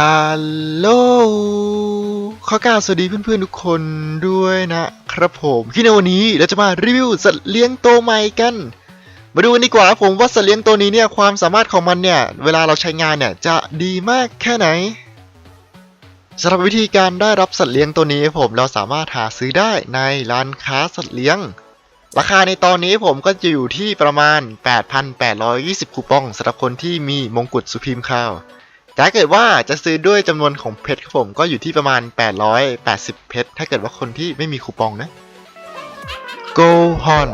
ฮัลโหลขอกล่าสวัสดีเพื่อนๆทุกคนด้วยนะครับผมที่ในวันนี้เราจะมารีวิวสัตว์เลี้ยงตัวใหม่กัน มาดูกันดีกว่าผมว่าสัตว์เลี้ยงตัวนี้เนี่ยความสามารถของมันเนี่ยเวลาเราใช้งานเนี่ยจะดีมากแค่ไหนสำหรับวิธีการได้รับสัตว์เลี้ยงตัวนี้ผมเราสามารถหาซื้อได้ในร้านค้าสัตว์เลี้ยง ราคาในตอนนี้ผมก็จะอยู่ที่ประมาณ 8,820 คูปองสำหรับคนที่มีมงกุฎสุพีมข้าว แต่ถ้าเกิดว่าจะซื้อด้วยจำนวนของเพชรครับผมก็อยู่ที่ประมาณ 880 เพชร ถ้าเกิดว่าคนที่ไม่มีคูปองนะ Go Hon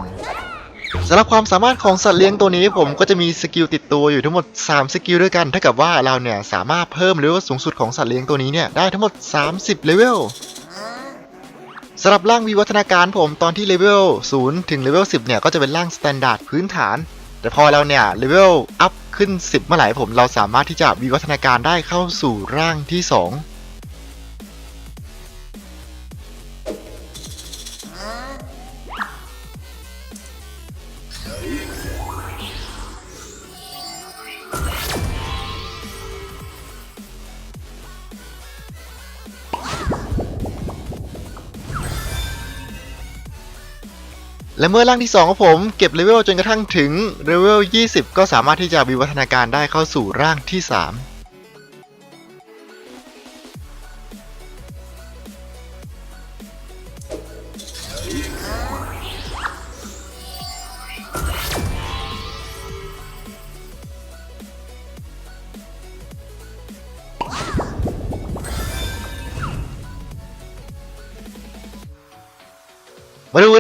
สำหรับความสามารถของสัตว์เลี้ยงตัวนี้ผมก็จะมีสกิลติดตัวอยู่ทั้งหมด 3 สกิลด้วยกันถ้ากับว่าเราเนี่ยสามารถเพิ่มเลเวลสูงสุดของสัตว์เลี้ยงตัวนี้เนี่ยได้ทั้งหมด 30 เลเวลสำหรับร่างวิวัฒนาการผมตอนที่เลเวล0ถึงเลเวล10 เนี่ยก็จะเป็นร่างสแตนดาร์ดพื้นฐาน แต่พอเราเนี่ยเลเวลอัพ ขึ้น 10 เมื่อไหร่ผมเราสามารถที่จะวิวัฒนาการได้เข้าสู่ร่างที่ 2 และเมื่อร่างที่ 2 ของผมเก็บเลเวลจนกระทั่งถึงเลเวล 20 ก็สามารถที่จะวิวัฒนาการได้เข้าสู่ร่างที่ 3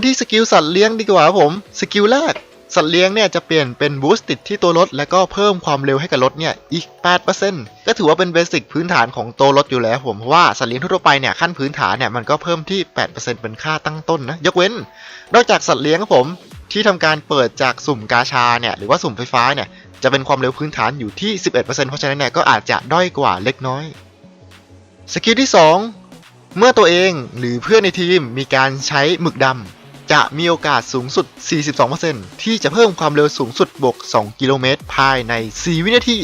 กันที่สกิลสัตว์เลี้ยงดีกว่าครับผม สกิลแรกสัตว์เลี้ยงเนี่ยจะเปลี่ยนเป็นบูสต์ติดที่ตัวรถ แล้วก็เพิ่มความเร็วให้กับรถเนี่ยอีก 8%ก็ถือว่าเป็นเบสิกพื้นฐานของตัวรถอยู่แล้วผม เพราะว่าสัตว์เลี้ยงทั่วไปเนี่ยขั้นพื้นฐานเนี่ยมันก็เพิ่มที่ 8%เป็นค่าตั้งต้นนะ ยกเว้น นอกจากสัตว์เลี้ยงครับผมที่ทำการเปิดจากสุ่มกาชาเนี่ยหรือว่าสุ่มไฟฟ้าเนี่ยจะเป็นความเร็วพื้นฐานอยู่ที่ 11%เพราะฉะนั้นเนี่ยก็อาจจะด้อยกว่าเล็กน้อยสกิลที่ 2 เมื่อตัวเองหรือเพื่อนในทีมมีการใช้หมึกดำ จะมีโอกาสสูงสุด 42%ที่จะเพิ่มความเร็วสูงสุดบวก 2 กิโลเมตร ภายใน 4 วินาที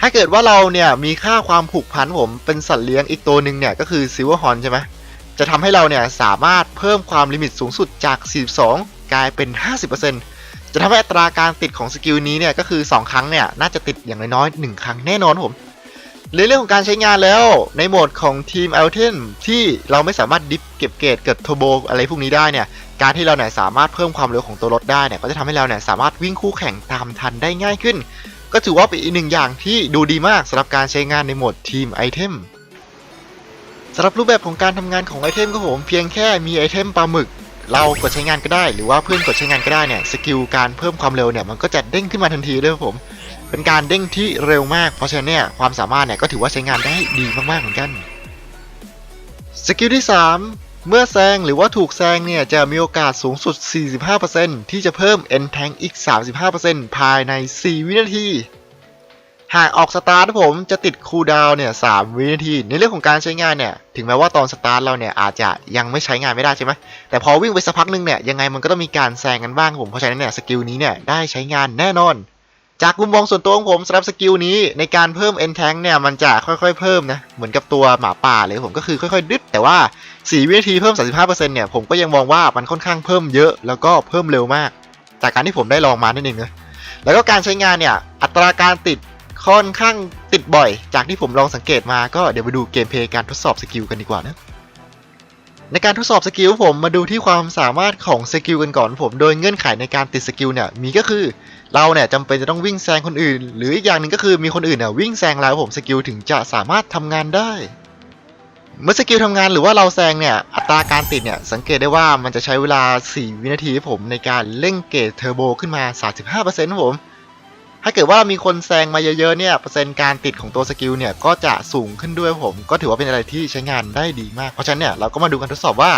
ถ้าเกิดว่าเราเนี่ยมีค่าความผูกพันผมเป็นสัตว์เลี้ยงอีกตัวหนึ่งเนี่ยก็คือซิลเวอร์ฮอนใช่ไหม จะทำให้เราเนี่ยสามารถเพิ่มความลิมิตสูงสุดจาก 42 กลายเป็น 50%จะทำให้อัตราการติดของสกิลนี้เนี่ยก็คือ 2 ครั้งเนี่ยน่าจะติดอย่างน้อยๆ1ครั้งแน่นอนผม ในเรื่องของการใช้งานแล้วในโหมดของทีม a l t e n ที่เราไม่สามารถดิฟเก็บเกรดเกิดโทโบอะไรพวกนี้ได้เนี่ยการที่เราเนี่ยสามารถเพิ่มความเร็วของตัวรถได้เนี่ยก็จะทำให้เราเนี่ยสามารถวิ่งคู่แข่งตามทันได้ง่ายขึ้น ก็ถือว่าเป็นอีกหนึ่งอย่างที่ดูดีมากสำหรับการใช้งานในโหมดทีมไอเทมสำหรับรูปแบบของการทำงานของไอเทมก็ผมเพียงแค่มีไอเทมปลาหมึกเรากดใช้งานก็ได้ หรือว่าเพื่อนกดใช้งานก็ได้เนี่ยสกิลการเพิ่มความเร็วเนี่ยมันก็จะเด้งขึ้นมาทันทีเลยครับผม เป็นการเด้งที่เร็วมาก เพราะฉะนั้นเนี่ยความสามารถเนี่ยก็ถือว่าใช้งานได้ดีมากๆเหมือนกัน สกิลที่ 3 เมื่อแซงหรือว่าถูกแซงเนี่ยจะมีโอกาสสูงสุด 45%ที่จะเพิ่ม N Tank อีก 35%ภายใน 4 วินาที หากออกสตาร์ทผมจะติดคูลดาวน์เนี่ย 3 วินาที ในเรื่องของการใช้งานเนี่ย ถึงแม้ว่าตอนสตาร์ทเราเนี่ยอาจจะยังไม่ใช้งานไม่ได้ใช่ไหม แต่พอวิ่งไปสักพักหนึงเนี่ยยังไงมันก็ต้องมีการแซงกันบ้างครับผม เพราะฉะนั้นเนี่ยสกิลนี้เนี่ยได้ใช้งานแน่นอน จากมุมมองส่วนตัวของผมสำหรับสกิลนี้ในการเพิ่ม N Tank เนี่ยมันจะค่อยๆเพิ่มนะเหมือนกับตัวหมาป่าเลยผมก็คือค่อยๆดึ๊ดแต่ว่า 4 วินาทีเพิ่ม 35%เนี่ยผมก็ยังมองว่ามันค่อนข้างเพิ่มเยอะแล้วก็เพิ่มเร็วมาก จากการที่ผมได้ลองมานั่นเองนะแล้วก็การใช้งานเนี่ยอัตราการติดค่อนข้างติดบ่อย จากที่ผมลองสังเกตมาก็เดี๋ยวไปดูเกมเพลย์การทดสอบสกิลกันดีกว่านะในการทดสอบสกิลผมมาดูที่ความสามารถของสกิลกันก่อนผม โดยเงื่อนไขในการติดสกิลเนี่ยมีก็คือ เราเนี่ยจำเป็นจะต้องวิ่งแซงคนอื่น หรืออีกอย่างหนึ่งก็คือมีคนอื่นเนี่ยวิ่งแซงเราผมสกิลถึงจะสามารถทำงานได้ เมื่อสกิลทำงานหรือว่าเราแซงเนี่ยอัตราการติดเนี่ยสังเกตได้ว่ามันจะใช้เวลา 4 วินาทีผมในการเร่งเกรดเทอร์โบขึ้นมา 35%ครับผมถ้าเกิดว่ามีคนแซงมาเยอะๆเนี่ยเปอร์เซ็นต์การติดของตัวสกิลเนี่ยก็จะสูงขึ้นด้วยผม ก็ถือว่าเป็นอะไรที่ใช้งานได้ดีมาก เพราะฉะนั้นเนี่ยเราก็มาดูกันทดสอบว่า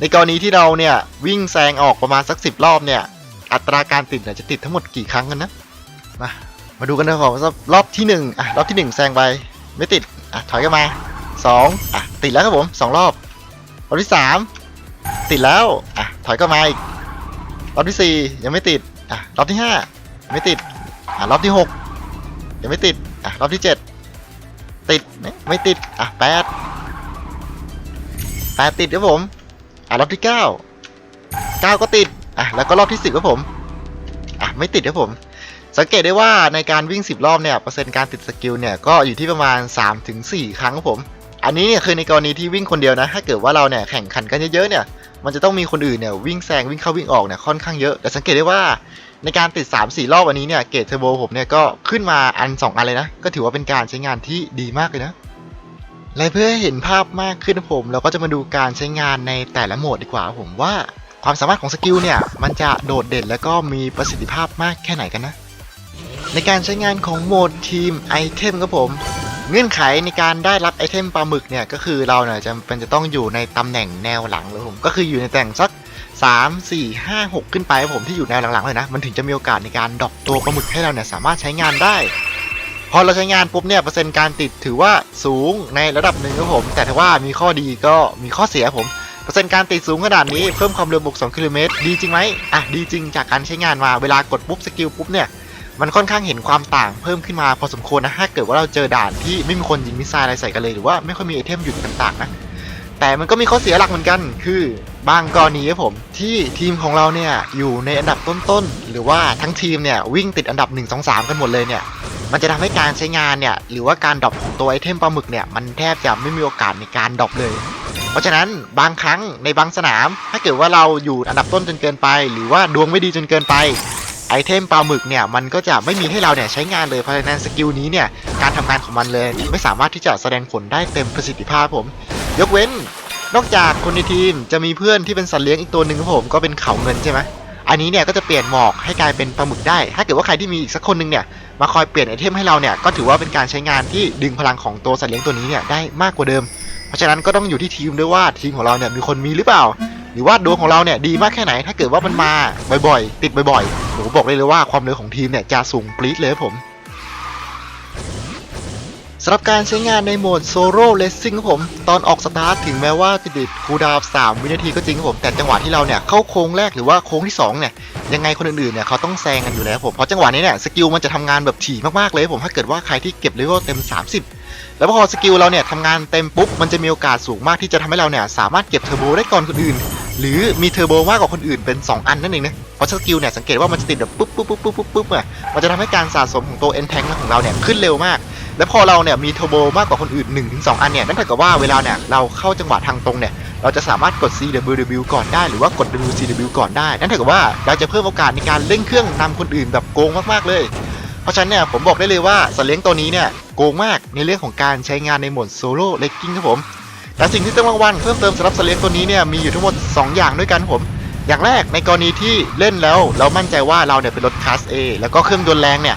ในกรณีที่เราเนี่ยวิ่งแซงออกประมาณสัก 10 รอบเนี่ย อัตราการติดเนี่ยจะติดทั้งหมดกี่ครั้งกันนะ มา มาดูกันนะครับรอบที่หนึ่งอะรอบที่หนึ่งแซงไปไม่ติดอะถอยกันมาสองอะติดแล้วครับผมสองรอบรอบที่สามติดแล้วอะถอยก็มาอีกรอบที่สี่ยังไม่ติดอะรอบที่ห้าไม่ติดอะรอบที่หกยังไม่ติดอะรอบที่เจ็ดติดไม่ติดอะแปดแปดติดครับผมอะรอบที่เก้าเก้าก็ติด อะแล้วก็รอบที่สิบครับผมอะไม่ติดครับผม สังเกตได้ว่าในการวิ่ง 10 รอบเนี่ยเปอร์เซ็นต์การติดสกิลเนี่ยก็อยู่ที่ประมาณ 3-4 ครั้งครับผม อันนี้เนี่ยคือในกรณีที่วิ่งคนเดียวนะ ถ้าเกิดว่าเราเนี่ยแข่งขันกันเยอะๆเนี่ยมันจะต้องมีคนอื่นเนี่ยวิ่งแซงวิ่งเข้าวิ่งออกเนี่ยค่อนข้างเยอะแต่สังเกตได้ว่าในการติด 3-4 รอบวันนี้เนี่ยเกรดเทอร์โบผมเนี่ยก็ขึ้นมาอัน 2 อันเลยนะ ก็ถือว่าเป็นการใช้งานที่ดีมากเลยนะและเพื่อให้เห็นภาพมากขึ้นผม เราก็จะมาดูการใช้งานในแต่ละโหมดดีกว่าผมว่า ความสามารถของสกิลเนี่ย มันจะโดดเด่นแล้วก็มีประสิทธิภาพมากแค่ไหนกันนะ ในการใช้งานของโหมดทีมไอเทมครับผม เงื่อนไขในการได้รับไอเทมปลาหมึกเนี่ยก็คือเราเนี่ยจำเป็นจะต้องอยู่ในตำแหน่งแนวหลังเลยผม ก็คืออยู่ในตำแหน่งสัก 3 4 5 6 ขึ้นไปครับผมที่อยู่แนวหลังๆเลยนะ มันถึงจะมีโอกาสในการดรอปตัวปลาหมึกให้เราเนี่ยสามารถใช้งานได้พอเราใช้งานปุ๊บเนี่ยเปอร์เซ็นต์การติดถือว่าสูงในระดับหนึ่งครับผม แต่ถ้าว่ามีข้อดีก็มีข้อเสียครับผม เปอร์เซ็นต์การติดสูงขนาดนี้เพิ่มความเร็วบวก2กิโลเมตรดีจริงไหมอะดีจริงจากการใช้งานมาเวลากดปุ๊บสกิลปุ๊บเนี่ยมันค่อนข้างเห็นความต่างเพิ่มขึ้นมาพอสมควรนะถ้าเกิดว่าเราเจอด่านที่ไม่มีคนยิงมิสไซล์อะไรใส่กันเลยหรือว่าไม่ค่อยมีไอเทมหยุดต่างๆนะแต่มันก็มีข้อเสียหลักเหมือนกัน คือบางกรณีครับผม ที่ทีมของเราเนี่ยอยู่ในอันดับต้นๆหรือว่าทั้งทีมเนี่ยวิ่งติดอันดับ 1 2 3 กันหมดเลยเนี่ยมันจะทำให้การใช้งานเนี่ยหรือว่าการดรอปของตัวไอเทมปลาหมึกเนี่ยมันแทบจะไม่มีโอกาสในการดรอปเลย เพราะฉะนั้นบางครั้งในบางสนาม ถ้าเกิดว่าเราอยู่อันดับต้นจนเกินไป หรือว่าดวงไม่ดีจนเกินไปไอเทมปลาหมึกเนี่ยมันก็จะไม่มีให้เราเนี่ยใช้งานเลยเพราะฉะนั้นสกิลนี้เนี่ยการทำงานของมันเลย ไม่สามารถที่จะแสดงผลได้เต็มประสิทธิภาพผม ยกเว้น นอกจากคนในทีมจะมีเพื่อนที่เป็นสัตว์เลี้ยงอีกตัวหนึ่งครับผมก็เป็นเขาเงินใช่ไหมอันนี้เนี่ยก็จะเปลี่ยนหมอกให้กลายเป็นปลาหมึกได้ ถ้าเกิดว่าใครที่มีอีกสักคนหนึงเนี่ยมาคอยเปลี่ยนไอเทมให้เราเนี่ยก็ถือว่าเป็นการใช้งานที่ดึงพลังของตัวสัตว์เลี้ยงตัวนี้เนี่ยได้มากกว่าเดิม ราะฉะนั้นก็ต้องอยู่ที่ทีมด้วยว่าทีมของเราเนี่ยมีคนมีหรือเปล่า หรือว่าดวงของเราเนี่ยดีมากแค่ไหน ถ้าเกิดว่ามันมาบ่อยๆ ติดบ่อยๆผมบอกเลยเลยว่าความเร็วของทีมเนี่ยจะสูงปรี๊ดเลยครับผม สำหรับการใช้งานในโหมดโซโล่เลสซิ่งครับผม ตอนออกสตาร์ทถึงแม้ว่าจะติดคูดาว3วินาทีก็จริงครับผม แต่จังหวะที่เราเนี่ยเข้าโค้งแรกหรือว่าโค้งที่ 2 เนี่ย ยังไงคนอื่นๆเนี่ยเขาต้องแซงกันอยู่แล้วผม เพราะจังหวะนี้เนี่ยสกิลมันจะทำงานแบบถี่มากๆเลยครับผม ถ้าเกิดว่าใครที่เก็บเลเวลเต็ม 30 แล้วพอสกิลเราเนี่ยทำงานเต็มปุ๊บ มันจะมีโอกาสสูงมากที่จะทำให้เราเนี่ยสามารถเก็บเทอร์โบได้ก่อนคนอื่น หรือมีเทอร์โบมากกว่าคนอื่นเป็น 2 อันนั่นเองนะเพราะสกิลเนี่ยสังเกตว่ามันจะติดแบบปุ๊บปุ๊บปุ๊บปุ๊บปุ๊บปุ๊บอะมันจะทำให้การสะสมของตัว end tank ของเราเนี่ยขึ้นเร็วมาก แล้วพอเราเนี่ยมีเทอร์โบมากกว่าคนอื่น1-2อันเนี่ยนั่นเท่ากับว่าเวลาเนี่ยเราเข้าจังหวะทางตรงเนี่ยเราจะสามารถกด CWW ก่อนได้หรือว่ากด WCW ก่อนได้ นั่นเท่ากับว่าเราจะเพิ่มโอกาสในการเร่งเครื่องนำคนอื่นแบบโกงมากๆเลย เพราะฉะนั้นเนี่ยผมบอกได้เลยว่าสเลี้ยงตัวนี้เนี่ยโกงมากในเรื่องของการใช้งานในโหมดโซโล่เลกกิ้งครับผมแต่สิ่งที่ต้องระวังเพิ่มเติมสำหรับสเลี้ยงตัวนี้เนี่ยมีอยู่ทั้งหมด 2 อย่างด้วยกันผมอย่างแรกในกรณีที่เล่นแล้วเรามั่นใจว่าเราเนี่ยเป็นรถคลาส A แล้วก็เครื่องยนต์แรงเนี่ย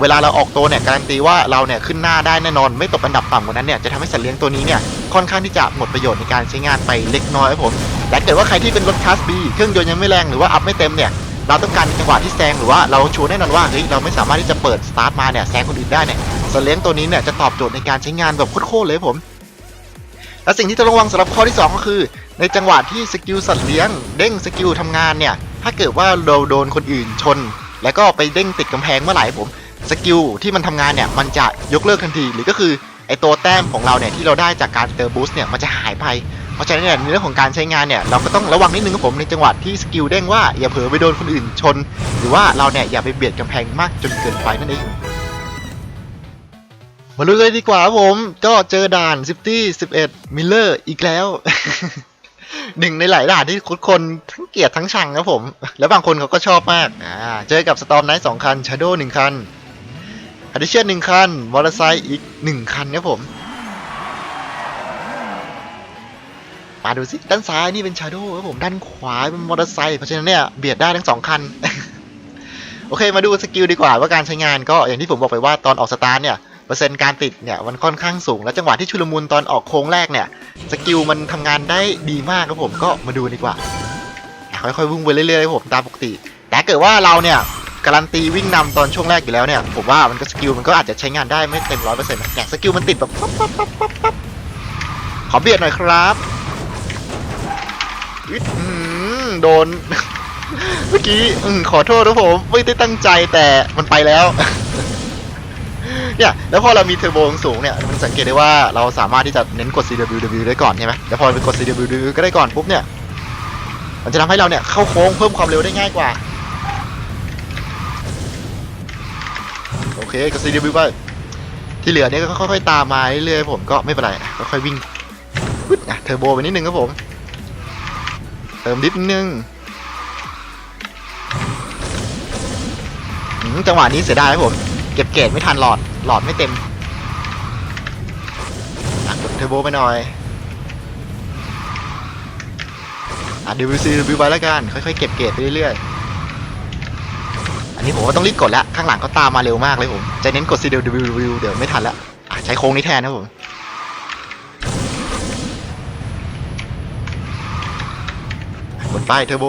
เวลาเราออกตัวเนี่ยการันตีว่าเราเนี่ยขึ้นหน้าได้แน่นอน ไม่ตกอันดับต่ำกว่านั้นเนี่ยจะทำให้สัตว์เลี้ยงตัวนี้เนี่ยค่อนข้างที่จะหมดประโยชน์ในการใช้งานไปเล็กน้อยครับผมและเกิดว่าใครที่เป็นรถคลาส B เครื่องยนต์ยังไม่แรงหรือว่าอัพไม่เต็มเนี่ยเราต้องการจังหวะที่แซงหรือว่าเราชัวร์แน่นอนว่าเฮ้ยเราไม่สามารถที่จะเปิดสตาร์ทมาเนี่ยแซงคนอื่นได้เนี่ยสัตว์เลี้ยงตัวนี้เนี่ยจะตอบโจทย์ในการใช้งานแบบโคตรๆเลยผมและสิ่งที่ต้องระวังสำหรับข้อที่ 2 ก็คือ ในจังหวะที่สกิลสัตว์เลี้ยงเด้งสกิลทำงานเนี่ยถ้าเกิดว่าเราโดนคนอื่นชน แล้วก็ไปเด้งติดกำแพงเมื่อไหร่ผม สกิลที่มันทำงานเนี่ยมันจะยกเลิกทันที หรือก็คือไอตัวแต้มของเราเนี่ยที่เราได้จากการเติมบูสต์เนี่ยมันจะหายไป เพราะฉะนั้นเนี่ยในเรื่องของการใช้งานเนี่ยเราก็ต้องระวังนิดนึงครับผมในจังหวะที่สกิลเด้งว่าอย่าเผลอไปโดนคนอื่นชน หรือว่าเราเนี่ยอย่าไปเบียดกำแพงมากจนเกินไปนั่นเองมาลุยเลยดีกว่าผม ก็เจอด่านซิตี้11มิลเลอร์อีกแล้วหนึ่งในหลายด่านที่ทุกคนทั้งเกลียดทั้งชังครับผม แล้วบางคนเขาก็ชอบมากอ่าเจอกับสตอมไนท์สองคันชาโดหนึ่งคัน อ d ดิเชียนหนึ่งคัน มอเตอร์ไซค์อีกหนึ่งคันครับผม มาดูสิ ด้านซ้ายนี่เป็นชาโดครับผม ด้านขวาเป็นมอเตอร์ไซค์ เพราะฉะนั้นเนี่ยเบียดได้ทั้งสองคัน โอเค มาดูสกิลดีกว่าว่าการใช้งานก็อย่างที่ผมบอกไปว่าตอนออกสตาร์ทเนี่ยเปอร์เซ็นต์การติดเนี่ยมันค่อนข้างสูง และจังหวะที่ชุลมุนตอนออกโค้งแรกเนี่ยสกิลมันทำงานได้ดีมากครับผมก็มาดูดีกว่า ค่อยๆ วิ่งไปเรื่อยๆครับผมตามปกติ แต่เกิดว่าเราเนี่ย การันตีวิ่งนำตอนช่วงแรกอยู่แล้วเนี่ยผมว่ามันก็สกิลมันก็อาจจะใช้งานได้ไม่เต็มร้อยเปอร์เซ็นต์เนี่ยสกิลมันติดแบบปั๊บปั๊บปั๊บปั๊บปั๊บขอเบียดหน่อยครับอุ๊ยโดน เมื่อกี้อืมขอโทษนะผม ไม่ได้ตั้งใจแต่มันไปแล้ว เนี่ยแล้วพอเรามีเทอร์โบสูงเนี่ยมันสังเกตได้ว่าเราสามารถที่จะเน้นกด CWW ได้ก่อนใช่ไหมแล้วพอไปกด CWW ก็ได้ก่อนปุ๊บเนี่ย มันจะทำให้เราเนี่ยเข้าโค้งเพิ่มความเร็วได้ง่ายกว่า เคกด CWW ไปที่เหลือเนี่ยก็ค่อยๆตามมาเรื่อยๆผมก็ไม่เป็นไรค่อยๆวิ่งปึ๊ดอะเทอร์โบไปนิดนึงครับผม เติมนิดนึงจังหวะนี้เสียดายครับผม เก็บเกรดไม่ทันหลอดหลอดไม่เต็มอะกดเทอร์โบไปหน่อยอะ WC W ไปแล้วกัน ค่อยๆ เก็บเกรดไปเรื่อยๆ อันนี้ผมว่าต้องรีบกดแล้ว ข้างหลังเขาตามมาเร็วมากเลยผม จะเน้นกด C W W เดี๋ยวไม่ทันแล้วใช้โค้งนี้แทนนะผม กดป้ายเทอร์โบ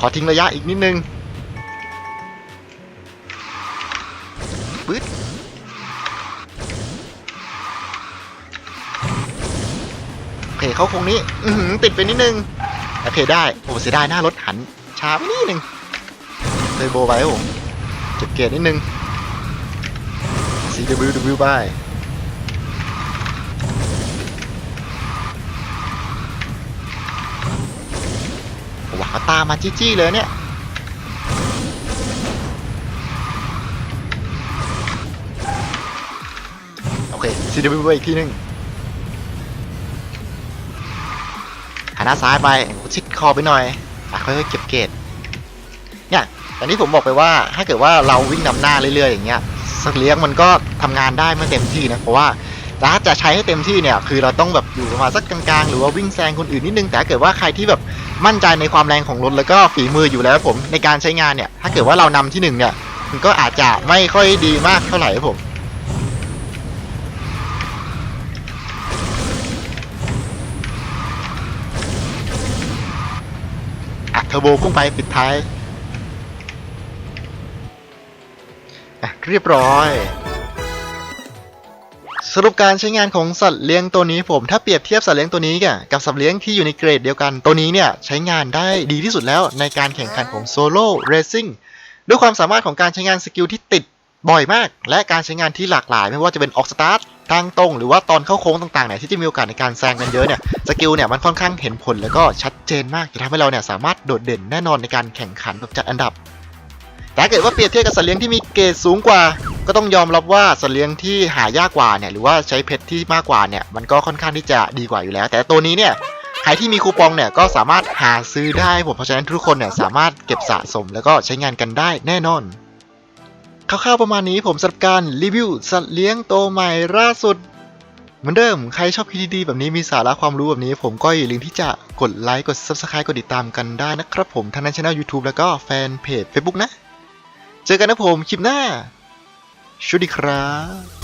ขอทิ้งระยะอีกนิดนึงปึ๊ดโอเคเข้าโค้งนี้ ติดไปนิดนึง โอเคได้ โอ้เสียดายหน้ารถหันช้าไปนิดนึง เทอร์โบไปครับผมเก็บเกียร์นิดนึง CWW ไปโอ้โหเขาตามมาจี้ๆเลยเนี่ยโอเค CW ไปอีกทีหนึงหันหน้าซ้ายไปชิดคอไปหน่อยอค่อยๆเก็บเกรดเนี่ย อย่างที่ผมบอกไปว่าถ้าเกิดว่าเราวิ่งนำหน้าเรื่อยๆอย่างเงี้ยสักเลี้ยงมันก็ทำงานได้ไม่เต็มที่นะเพราะว่าถ้าจะใช้ให้เต็มที่เนี่ยคือเราต้องแบบอยู่ประมาณสักกลางๆ หรือว่าวิ่งแซงคนอื่นนิดนึงแต่เกิดว่าใครที่แบบมั่นใจในความแรงของรถแล้วก็ฝีมืออยู่แล้วผมในการใช้งานเนี่ย ถ้าเกิดว่าเรานำที่หนึ่งเนี่ยมันก็อาจจะไม่ค่อยดีมากเท่าไหร่ผมอะเทอร์โบพุ่งไปปิดท้าย เรียบร้อย สรุปการใช้งานของสัตว์เลี้ยงตัวนี้ผมถ้าเปรียบเทียบสัตว์เลี้ยงตัวนี้กับสัตว์เลี้ยงที่อยู่ในเกรดเดียวกันตัวนี้เนี่ยใช้งานได้ดีที่สุดแล้วในการแข่งขันของโซโล่เรซิ่งด้วยความสามารถของการใช้งานสกิลที่ติดบ่อยมาก และการใช้งานที่หลากหลาย ไม่ว่าจะเป็นออกสตาร์ททางตรง หรือว่าตอนเข้าโค้งต่างๆเนี่ยที่จะมีโอกาสในการแซงกันเยอะเนี่ยสกิลเนี่ยมันค่อนข้างเห็นผลแล้วก็ชัดเจนมากจะทำให้เราเนี่ยสามารถโดดเด่นแน่นอนในการแข่งขันแบบจัดอันดับ ถ้าเกิดว่าเปรียบเทียบกับสัตว์เลี้ยงที่มีเกรดสูงกว่า ก็ต้องยอมรับว่าสัตว์เลี้ยงที่หายากกว่าเนี่ยหรือว่าใช้เพชรที่มากกว่าเนี่ยมันก็ค่อนข้างที่จะดีกว่าอยู่แล้ว แต่ตัวนี้เนี่ยใครที่มีคูปองเนี่ยก็สามารถหาซื้อได้ผมเพราะฉะนั้นทุกคนเนี่ยสามารถเก็บสะสมแล้วก็ใช้งานกันได้แน่นอนคร่าวๆประมาณนี้ผมสำหรับการรีวิวสัตว์เลี้ยงตัวใหม่ล่าสุด เหมือนเดิมใครชอบคลิปดีๆแบบนี้มีสาระความรู้แบบนี้ ผมก็อย่าลืมที่จะกดไลค์กด Subscribe กดติดตามกันได้นะครับผมทั้งในช่อง YouTube แล้วก็แฟนเพจ Facebook นะ เจอกันนะผมคลิปหน้าสวัสดีครับ